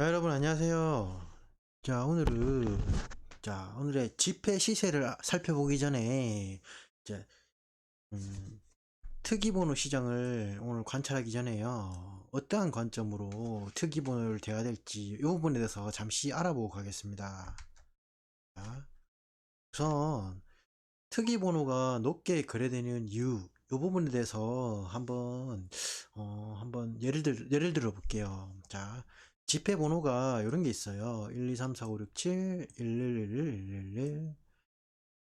자, 여러분 안녕하세요. 자, 오늘은 자, 오늘의 지폐 시세를 아- 살펴보기 전에 이제 음, 특이번호 시장을 오늘 관찰하기 전에요. 어떠한 관점으로 특이번호를 대야 될지 이 부분에 대해서 잠시 알아보고 가겠습니다. 자, 우선 특이번호가 높게 거래되는 이유 이 부분에 대해서 한번 어, 한번 예를 들 예를 들어 볼게요. 자, 지폐 번호가 이런 게 있어요. 1, 2, 3, 4, 5, 6, 7, 1, 1, 1, 1, 1, 1,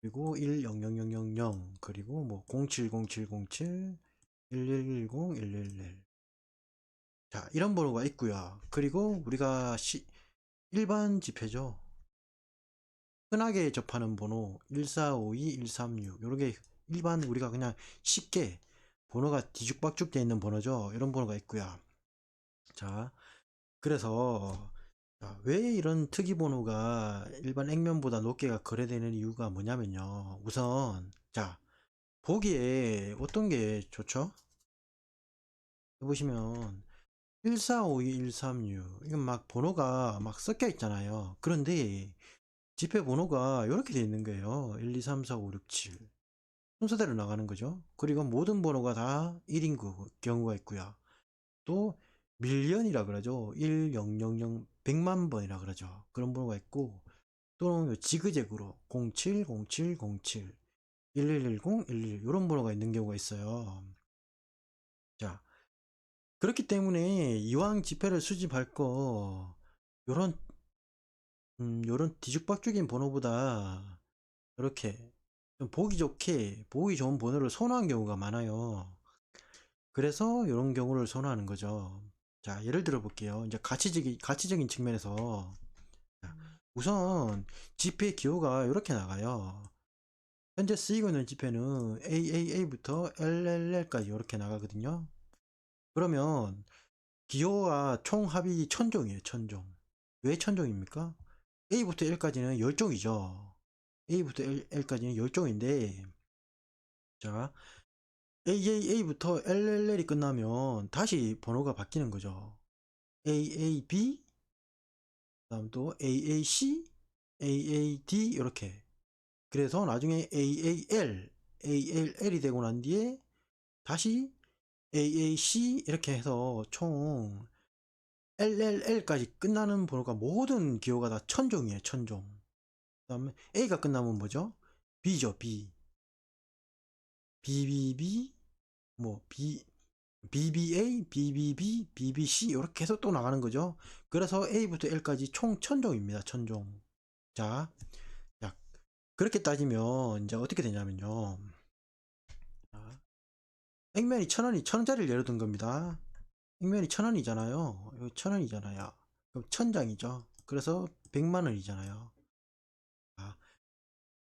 그리고 1, 0, 0, 0, 0, 0, 그리고 뭐 0, 7, 0, 7, 0, 7, 1, 1, 1, 0, 1, 1, 1. 자, 이런 번호가 있고요. 그리고 우리가 시, 일반 지폐죠. 흔하게 접하는 번호 1452, 136 요렇게 일반 우리가 그냥 쉽게 번호가 뒤죽박죽 되어 있는 번호죠. 이런 번호가 있고요. 자, 그래서 자, 왜 이런 특이 번호가 일반 액면보다 높게가 거래되는 이유가 뭐냐면요. 우선 자, 보기에 어떤 게 좋죠? 보시면 1452, 136 이건 막 번호가 막 섞여 있잖아요. 그런데 지폐 번호가 이렇게 되어 있는 거예요. 1, 2, 3, 4, 5, 6, 7 순서대로 나가는 거죠. 그리고 모든 번호가 다 1인 경우가 있고요. 또 밀리언이라 그러죠. 1, 0, 0, 0, 100만 번이라 그러죠. 그런 번호가 있고 또는 지그재그로 07, 07, 07, 1110, 11 이런 번호가 있는 경우가 있어요. 자, 그렇기 때문에 이왕 지폐를 수집할 거 요런 음, 요런 뒤죽박죽인 번호보다 이렇게 좀 보기 좋게 보기 좋은 번호를 선호한 경우가 많아요. 그래서 이런 경우를 선호하는 거죠. 자, 예를 들어 볼게요. 이제 가치적인, 가치적인 측면에서 자, 우선 지폐 기호가 이렇게 나가요. 현재 쓰이고 있는 지폐는 AAA부터 LLL까지 이렇게 나가거든요. 그러면 기호와 총 합이 천종이에요, 천종. 왜 천종입니까? A부터 L까지는 열종이죠. A부터 L, L까지는 열종인데, 자, AAA부터 LLL이 끝나면 다시 번호가 바뀌는 거죠. AAB, 다음 또 AAC, AAD 이렇게. 그래서 나중에 AAL, ALL이 되고 난 뒤에 다시 AAC 이렇게 해서 총 LLL까지 끝나는 번호가 모든 기호가 다 천종이에요, 천종. 그 다음에 A가 끝나면 뭐죠? B죠, B. BBB, 뭐, B, BBA, BBB, BBC, 이렇게 해서 또 나가는 거죠. 그래서 A부터 L까지 총 천종입니다, 천종. 자, 자 그렇게 따지면, 이제 어떻게 되냐면요. 자, 액면이 천 원이 천 원짜리를 예로 든 겁니다. 액면이 천 원이잖아요. 천 원이잖아요. 그럼 천 장이죠. 그래서 백만 원이잖아요. 아,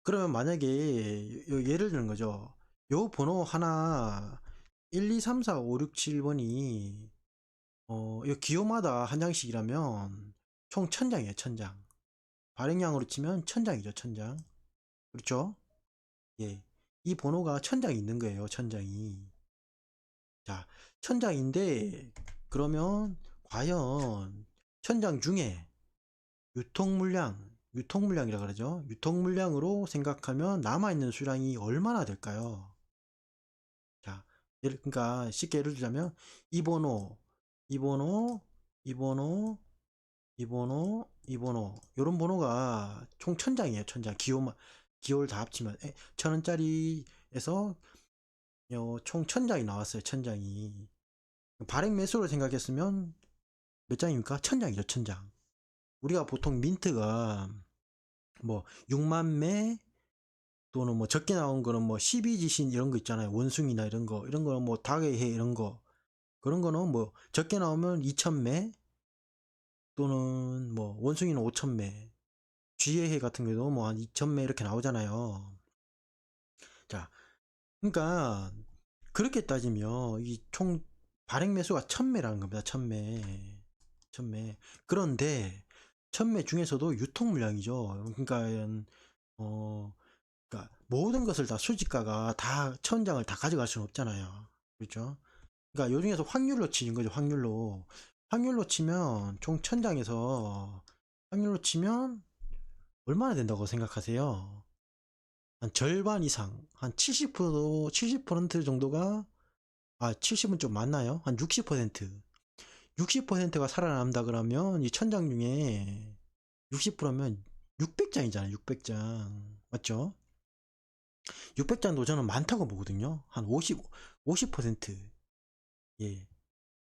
그러면 만약에 요- 예를 드는 거죠. 요 번호 하나 1, 2, 3, 4, 5, 6, 7번이 어, 요 기호마다 한 장씩이라면 총 천장이에요, 천장. 발행량으로 치면 천장이죠, 천장. 그렇죠? 예. 이 번호가 천장이 있는 거예요, 천장이. 자, 천장인데 그러면 과연 천장 중에 유통 물량, 유통 물량이라 그러죠. 유통 물량으로 생각하면 남아 있는 수량이 얼마나 될까요? 그러니까 쉽게 예를 들자면 이 번호, 이 번호, 이 번호, 이 번호, 이 번호 이런 번호가 총 천장이에요. 천장 기호만 기호를 다 합치면 에, 천 원짜리에서 어, 총 천장이 나왔어요. 천장이 발행 매수로 생각했으면 몇 장입니까? 천장이죠. 천장. 우리가 보통 민트가 뭐 6만 매 또는 뭐 적게 나온 거는 뭐 12지신 이런 거 있잖아요. 원숭이나 이런 거. 이런 거는 뭐 닭의 해 이런 거. 그런 거는 뭐 적게 나오면 2,000매 또는 뭐 원숭이는 5,000매. 쥐의 해 같은 경우도 뭐한 2,000매 이렇게 나오잖아요. 자, 그러니까 그렇게 따지면 이 총 발행 매수가 1000매라는 겁니다. 1000매. 1000매. 그런데 1000매 중에서도 유통 물량이죠. 그러니까 어 그러니까 모든 것을 다 수집가가 다 천장을 다 가져갈 수는 없잖아요. 그렇죠? 그러니까 요 중에서 확률로 치는 거죠. 확률로. 확률로 치면 총 천장에서 확률로 치면 얼마나 된다고 생각하세요? 한 절반 이상, 한 70%, 70% 정도가, 아, 70은 좀 많나요? 한 60%. 60%가 살아남다 그러면 이 천장 중에 60%면 600장이잖아요, 600장. 맞죠? 600장도 저는 많다고 보거든요. 한 50, 50%. 예.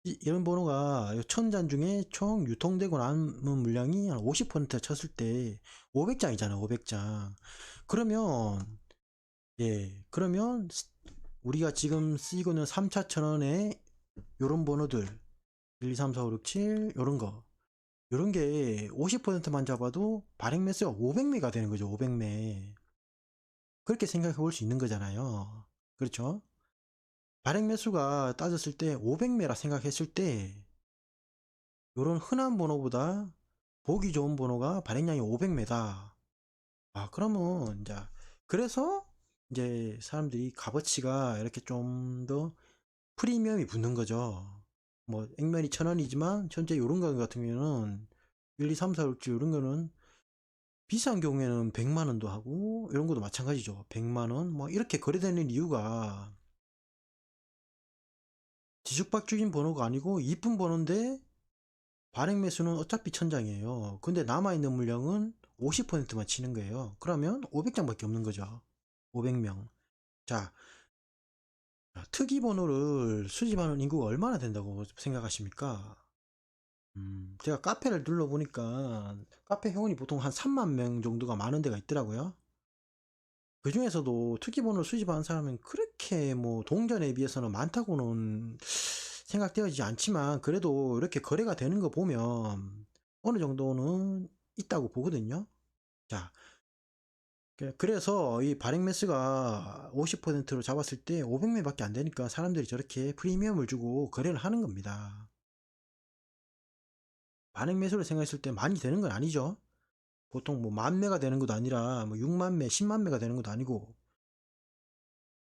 이, 이런 번호가 천잔 중에 총 유통되고 남은 물량이 한 50% 쳤을 때 500장이잖아, 500장. 그러면, 예, 그러면 스- 우리가 지금 쓰이고 있는 3차 천원의 요런 번호들, 1, 2, 3, 4, 5, 6, 7, 요런 거. 요런 게 50%만 잡아도 발행 매수가 500매가 되는 거죠, 500매. 그렇게 생각해 볼 수 있는 거잖아요. 그렇죠? 발행 매수가 따졌을 때 500매라 생각했을 때 요런 흔한 번호보다 보기 좋은 번호가 발행량이 500매다. 아, 그러면 이제 그래서 이제 사람들이 값어치가 이렇게 좀 더 프리미엄이 붙는 거죠. 뭐 액면이 천 원이지만 현재 요런 거 같은 경우에는 1, 2, 3, 4, 6, 7 요런 거는 비싼 경우에는 100만 원도 하고 이런 것도 마찬가지죠. 100만 원 뭐 이렇게 거래되는 이유가 뒤죽박죽인 번호가 아니고 이쁜 번호인데 발행 매수는 어차피 천장이에요. 근데 남아있는 물량은 50%만 치는 거예요. 그러면 500장밖에 없는 거죠. 500명. 자, 자, 특이 번호를 수집하는 인구가 얼마나 된다고 생각하십니까? 음, 제가 카페를 둘러보니까 카페 회원이 보통 한 3만 명 정도가 많은 데가 있더라고요. 그 중에서도 특이번호를 수집하는 사람은 그렇게 뭐 동전에 비해서는 많다고는 생각되어지지 않지만 그래도 이렇게 거래가 되는 거 보면 어느 정도는 있다고 보거든요. 자, 그- 그래서 이 발행 매수가 50%로 잡았을 때 500매밖에 안 되니까 사람들이 저렇게 프리미엄을 주고 거래를 하는 겁니다. 발행 매수를 생각했을 때 많이 되는 건 아니죠. 보통 뭐 만 매가 되는 것도 아니라 뭐 6만 매, 10만 매가 되는 것도 아니고.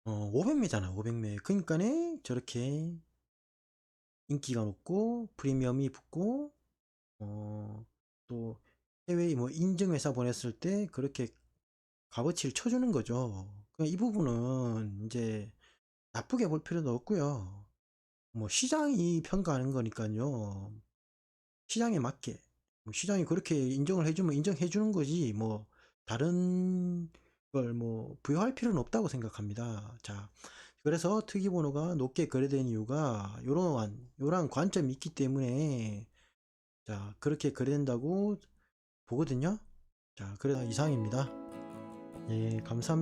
어 500매잖아 500매. 그러니까네 저렇게 인기가 높고 프리미엄이 붙고 어 또 해외 뭐 인증회사 보냈을 때 그렇게 값어치를 쳐주는 거죠. 그러니까 이 부분은 이제 나쁘게 볼 필요도 없고요. 뭐 시장이 평가하는 거니까요 시장에 맞게 뭐 시장이 그렇게 인정을 해주면 인정해 주는 거지 뭐 다른 걸 뭐 부여할 필요는 없다고 생각합니다. 자, 그래서 특이 번호가 높게 거래된 이유가 요러한 요러한 관점이 있기 때문에 자 그렇게 거래된다고 보거든요. 자, 그래서 이상입니다. 예, 감사합니다.